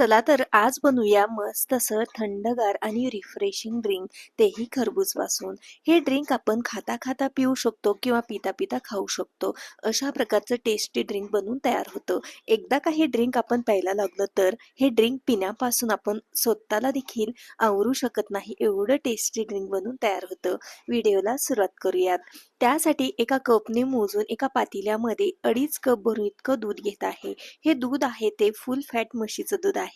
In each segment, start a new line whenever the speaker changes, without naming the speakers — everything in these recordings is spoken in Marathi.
चला तर आज बनवूया मस्त असं थंडगार आणि रिफ्रेशिंग ड्रिंक तेही खरबूजपासून हे ड्रिंक आपण खाता खाता पिऊ शकतो किंवा पिता पिता खाऊ शकतो. अशा प्रकारचं टेस्टी ड्रिंक बनवून तयार होतं. एकदा का हे ड्रिंक आपण प्यायला लागलो तर हे ड्रिंक पिण्यापासून आपण स्वतःला देखील आवरू शकत नाही एवढं टेस्टी ड्रिंक बनवून तयार होतं. व्हिडिओला सुरुवात करूयात. त्यासाठी एका कपने मोजून एका पातेल्यामध्ये अडीच कप भरून इतकं दूध घेत आहे. हे दूध आहे ते फुल फॅट म्हशीचं दूध आहे.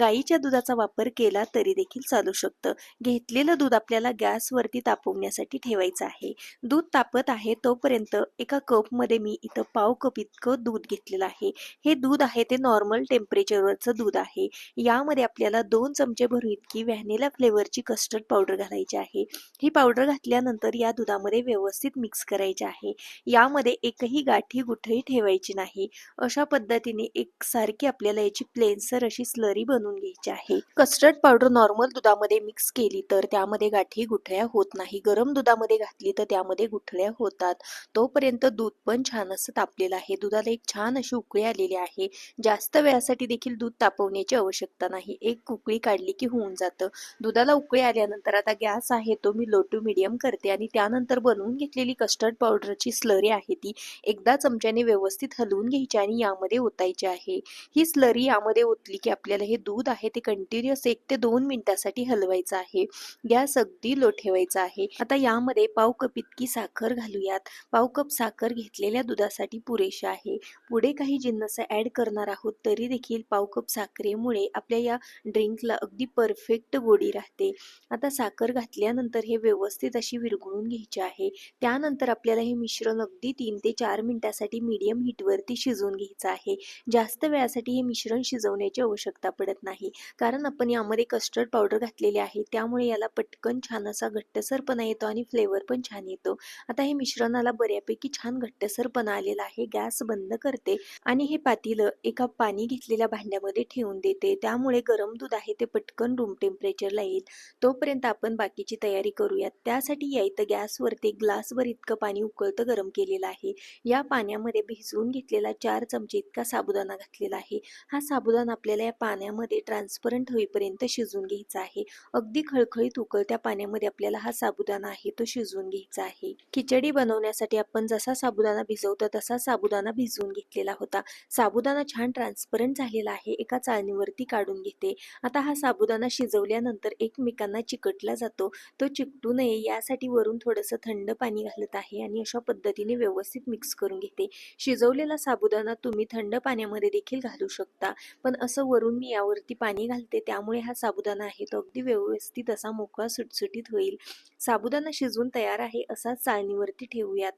गाईच्या दुधाचा वापर केला तरी देखील चालू शकतं. घेतलेलं दूध आपल्याला गॅसवरती तापवण्यासाठी ठेवायचं आहे. दूध तापत आहे तोपर्यंत एका कपमध्ये मी इथं पाव कप इतकं दूध घेतलेलं आहे. हे दूध आहे ते नॉर्मल टेम्परेचरवरचं दूध आहे. यामध्ये आपल्याला दोन चमचे भरून इतकी व्हॅनिला फ्लेवरची कस्टर्ड पावडर घालायची आहे. ही पावडर घातल्यानंतर या दुधामध्ये व्यवस्थित मिक्स करायचे आहे. यामध्ये एकही गाठी गुठळी ठेवायची नाही. अशा पद्धतीने एकसारखी आपल्याला याची प्लेनसर अशी स्लरी बनवून घ्यायची आहे. कस्टर्ड पावडर नॉर्मल दुधामध्ये मिक्स केली तर त्यामध्ये गाठी गुठळ्या होत नाही. गरम दुधामध्ये घातली तर त्यामध्ये गुठळ्या होतात. तोपर्यंत दूध पण छान असं तापलेलं आहे. दुधाला एक छान अशी उकळी आलेली आहे. जास्त वेळासाठी देखील दूध तापवण्याची आवश्यकता नाही. एक उकळी काढली की होऊन जातं. दुधाला उकळी आल्यानंतर आता गॅस आहे तो मी लो टू मिडियम करते आणि त्यानंतर बनवून घेतलेली कस्टर्ड पावडरची स्लरी आहे ती एकदा चमच्याने व्यवस्थित हलवून घ्यायची आणि यामध्ये ओतायची आहे. ही स्लरी यामध्ये ओतली की आपल्याला हे दूध आहे ते कंटिन्युअस एक ते दोन मिनिटासाठी हलवायचं आहे. गॅस अगदी लो ठेवायचा आहे. आता यामध्ये पाव कप इतकी साखर घालूयात. पाव कप साखर घेतलेल्या दुधासाठी पुरेशी आहे. पुढे काही जिन्नस ऍड करणार आहोत तरी देखील पाव कप साखरेमुळे आपल्या या ड्रिंकला अगदी परफेक्ट गोडी राहते. आता साखर घातल्यानंतर हे व्यवस्थित अशी विरघळून घ्यायची आहे. त्यानंतर आपल्याला हे मिश्रण अगदी तीन ते चार मिनिटासाठी मीडियम हीटवरती शिजवून घ्यायचं आहे. जास्त वेळासाठी हे मिश्रण शिजवण्याची आवश्यकता पडत नाही. कारण आपण यामध्ये कस्टर्ड पावडर घातलेली आहे. त्यामुळे याला पटकन छान असा घट्टसरपणा येतो आणि फ्लेवर पण छान येतो. आता हे मिश्रणाला बऱ्यापैकी छान घट्टसरपणा आलेला आहे. गॅस बंद करते आणि हे पातीलं एका पाणी घेतलेल्या भांड्यामध्ये ठेवून देते. त्यामुळे गरम दूध आहे ते पटकन रूम टेम्परेचरला येईल. तोपर्यंत आपण बाकीची तयारी करूयात. त्यासाठी या इथं गॅसवरती ग्लासवर इतकं पाणी उकळतं गरम केलेलं आहे. या पाण्यामध्ये भिजवून घेतलेला चार चमचे इतका साबुदाणा घातलेला आहे. हा साबुदाणा आपल्याला या पाण्यामध्ये ट्रान्सपरंट होईपर्यंत शिजून घ्यायचा आहे. अगदी खळखळीत उकळत्या पाण्यामध्ये आपल्याला हा साबुदाणा आहे तो शिजवून घ्यायचा आहे. खिचडी बनवण्यासाठी आपण जसा साबुदाणा भिजवतो तसा साबुदाणा भिजवून घेतलेला होता. साबुदाणा छान ट्रान्सपरंट झालेला आहे एका चाळणीवरती काढून घेते. आता हा साबुदाणा शिजवल्यानंतर एकमेकांना चिकटला जातो. तो चिकटू नये यासाठी वरून थोडंसं थंड पाणी घालत आहे आणि अशा पद्धतीने व्यवस्थित मिक्स करून घेते. शिजवलेला साबुदाणा तुम्ही थंड पाण्यामध्ये देखील घालू शकता पण असं वरून मी यावरती पाणी घालते. त्यामुळे हा साबुदाणा आहे तो अगदी व्यवस्थित असा मोकळा सुटसुटीत होईल. साबुदाणा शिजवून तयार आहे असा चाळणीवरती ठेवूयात.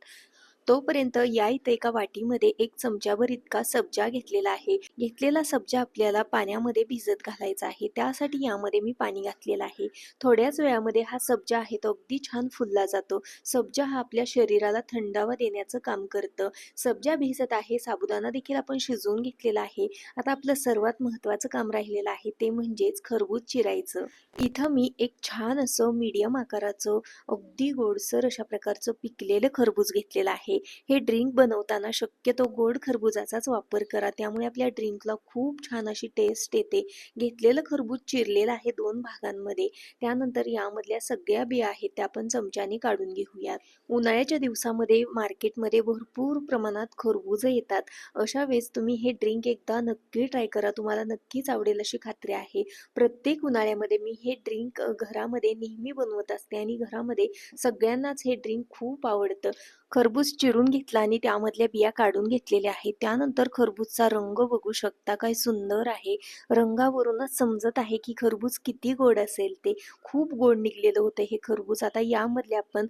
तोपर्यंत या इथं एका वाटीमध्ये एक चमच्यावर इतका सब्जा घेतलेला आहे. घेतलेला सब्जा आपल्याला पाण्यामध्ये भिजत घालायचा आहे. त्यासाठी यामध्ये मी पाणी घातलेलं आहे. थोड्याच वेळामध्ये हा सब्जा आहे तो अगदी छान फुलला जातो. सब्जा हा आपल्या शरीराला थंडावा देण्याचं काम करतं. सब्जा भिजत आहे साबुदाणा देखील आपण शिजवून घेतलेला आहे. आता आपलं सर्वात महत्त्वाचं काम राहिलेलं आहे ते म्हणजेच खरबूज चिरायचं. इथं मी एक छान असं मीडियम आकाराचं अगदी गोडसर अशा प्रकारचं पिकलेलं खरबूज घेतलेलं आहे. हे ड्रिंक बनवताना शक्यतो गोड खरबुजाचाच वापर करा. त्यामुळे आपल्या ड्रिंकला खूप छान अशी टेस्ट येते. घेतलेलं खरबूज चिरलेलं आहे दोन भागांमध्ये. त्यानंतर यामधल्या सगळ्या बिया आहेत त्या आपण चमच्याने काढून घेऊयात. उन्हाळ्याच्या दिवसामध्ये मार्केटमध्ये भरपूर प्रमाणात खरबूज येतात. अशा वेळेस तुम्ही हे ड्रिंक एकदा नक्की ट्राय करा. तुम्हाला नक्कीच आवडेल अशी खात्री आहे. प्रत्येक उन्हाळ्यामध्ये मी हे ड्रिंक घरामध्ये नेहमी बनवत असते आणि घरामध्ये सगळ्यांनाच हे ड्रिंक खूप आवडतं. खरबूज चिरून घेतला आणि त्यामधल्या बिया काढून घेतलेल्या आहेत. त्यानंतर खरबूजचा रंग बघू शकता. काय सुंदर आहे. रंगावरूनच समजत आहे की खरबूज किती गोड असेल ते. खूप गोड निघलेलं होतं हे खरबूज. आता यामधले आपण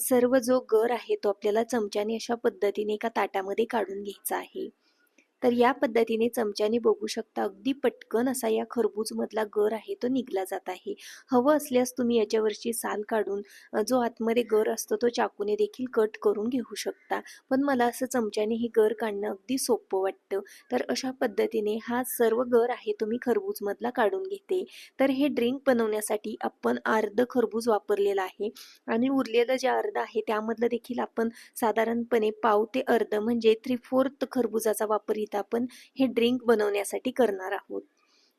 सर्व जो गर आहे तो आपल्याला चमच्याने अशा पद्धतीने एका ताटामध्ये काढून घ्यायचा आहे. तर या पद्धतीने चमच्याने बघू शकता अगदी पटकन असा या खरबूज मधला गर आहे तो निघला जात आहे. हवं असल्यास तुम्ही याच्यावरची साल काढून जो आतमध्ये गर असतो तो चाकूने देखील कट करून घेऊ शकता. पण मला असं चमच्याने हे गर काढणं अगदी सोपं वाटतं. तर अशा पद्धतीने हा सर्व गर आहे तुम्ही खरबूज मधला काढून घेते. तर हे ड्रिंक बनवण्यासाठी आपण अर्ध खरबूज वापरलेलं आहे. आणि उरलेलं जे अर्ध आहे त्यामधलं देखील आपण साधारणपणे पाव ते अर्ध म्हणजे थ्री फोर्थ खरबुजाचा वापर आपण हे ड्रिंक बनवण्यासाठी करणार आहोत.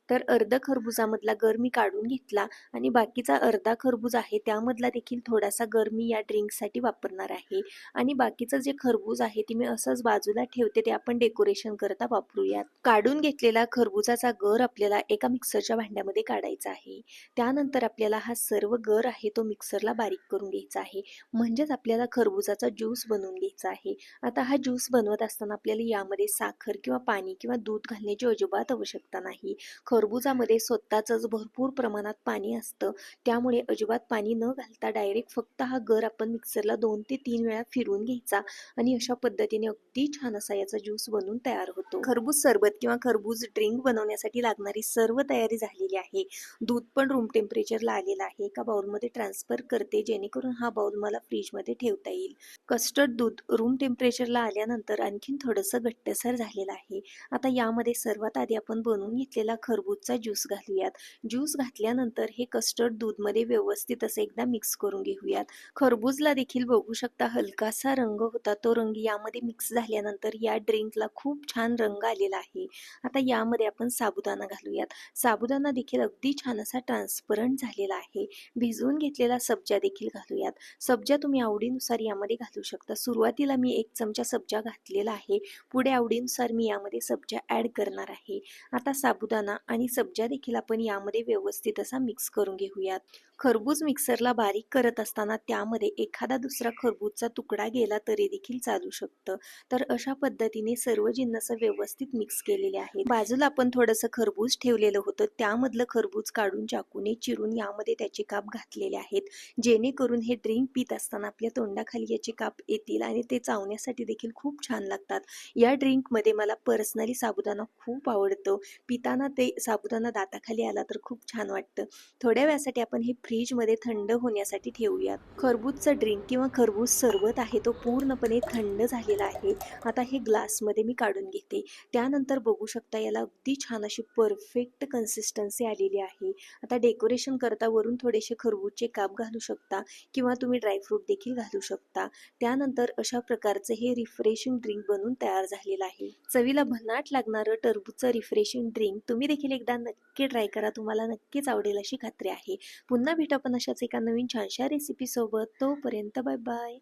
तर अर्ध खरबुजामधला गर मी काढून घेतला आणि बाकीचा अर्धा खरबूज आहे त्यामधला देखील थोडासा गर मी या ड्रिंकसाठी वापरणार आहे. आणि बाकीचं जे खरबूज आहे ते मी असंच बाजूला ठेवते ते आपण डेकोरेशन करता वापरूयात. काढून घेतलेला खरबुजाचा गर आपल्याला एका मिक्सरच्या भांड्यामध्ये काढायचा आहे. त्यानंतर आपल्याला हा सर्व गर आहे तो मिक्सरला बारीक करून घ्यायचा आहे. म्हणजेच आपल्याला खरबुजाचा ज्यूस बनवून घ्यायचा आहे. आता हा ज्यूस बनवत असताना आपल्याला यामध्ये साखर किंवा पाणी किंवा दूध घालण्याची अजिबात आवश्यकता नाही. खरबुजामध्ये स्वतःच भरपूर प्रमाणात पाणी असतं. त्यामुळे अजिबात पाणी न घालता डायरेक्ट फक्त हा गर आपण मिक्सरला दोन ते तीन वेळा फिरून घ्यायचा आणि अशा पद्धतीने अगदी छान असा याचा ज्यूस बनवून तयार होतो. खरबूज सरबत किंवा खरबूज ड्रिंक बनवण्यासाठी लागणारी सर्व तयारी झालेली आहे. दूध पण रूम टेम्परेचरला आलेलं आहे. एका बाउलमध्ये ट्रान्सफर करते जेणेकरून हा बाउल मला फ्रीजमध्ये ठेवता येईल. कस्टर्ड दूध रूम टेम्परेचरला आल्यानंतर आणखीन थोडंसं घट्टसर झालेलं आहे. आता यामध्ये सर्वात आधी आपण बनवून घेतलेला खरबूजचा ज्यूस घालूयात ज्यूस घातल्यानंतर हे कस्टर्ड दूधमध्ये व्यवस्थित असं एकदा मिक्स करून घेऊयात. खरबूजला देखील बघू शकता हलकासा रंग होता. तो रंग यामध्ये मिक्स झाल्यानंतर या ड्रिंकला खूप छान रंग आलेला आहे. आता यामध्ये आपण साबुदाणा घालूयात. साबुदाणा देखील अगदी छान असा ट्रान्सपरंट झालेला आहे. भिजवून घेतलेला सब्जा देखील घालूयात. सब्जा तुम्ही आवडीनुसार यामध्ये घालू शकता. सुरुवातीला मी एक चमचा सब्जा घातलेला आहे. पुढे आवडीनुसार मी यामध्ये सब्जा ॲड करणार आहे. आता साबुदाणा आणि सब्जा देखील आपण यामध्ये व्यवस्थित असा मिक्स करून घेऊयात. खरबूज मिक्सरला बारीक करत असताना त्यामध्ये एखादा दुसरा खरबूजचा तुकडा गेला तरी देखील चालू शकतं. तर अशा पद्धतीने सर्व जिन्नस व्यवस्थित मिक्स केलेले आहेत. बाजूला आपण थोडंसं खरबूज ठेवलेलं होतं. त्यामधलं खरबूज काढून चाकूने चिरून यामध्ये त्याचे काप घातलेले आहेत. जेणेकरून हे ड्रिंक पित असताना आपल्या तोंडाखाली याचे काप येतील आणि ते चावण्यासाठी देखील खूप छान लागतात. या ड्रिंकमध्ये मला पर्सनली साबुदाणा खूप आवडतो. पिताना ते साबुदाणा दाताखाली आला तर खूप छान वाटतं. थोड्या वेळासाठी आपण हे फ्रीजमध्ये थंड होण्यासाठी ठेवूयात. खरबूजचा ड्रिंक किंवा खरबूज सरबत आहे तो पूर्णपणे थंड झालेला आहे. आता हे ग्लासमध्ये मी काढून घेते. त्यानंतर बघू शकता याला अगदी छान अशी परफेक्ट कन्सिस्टन्सी आलेली आहे. आता डेकोरेशन करता वरून थोडेसे खरबूजचे काप घालू शकता किंवा तुम्ही ड्रायफ्रूट देखील घालू शकता. त्यानंतर अशा प्रकारचे हे रिफ्रेशिंग ड्रिंक बनून तयार झालेलं आहे. चवीला भन्नाट लागणारं टरबूजचं रिफ्रेशिंग ड्रिंक तुम्ही देखील एकदा नक्की ट्राय करा. तुम्हाला नक्कीच आवडेल अशी खात्री आहे. पुन्हा भेटू आपण अशाच एका नवीन छानशा रेसिपी सोबत. तोपर्यंत बाय बाय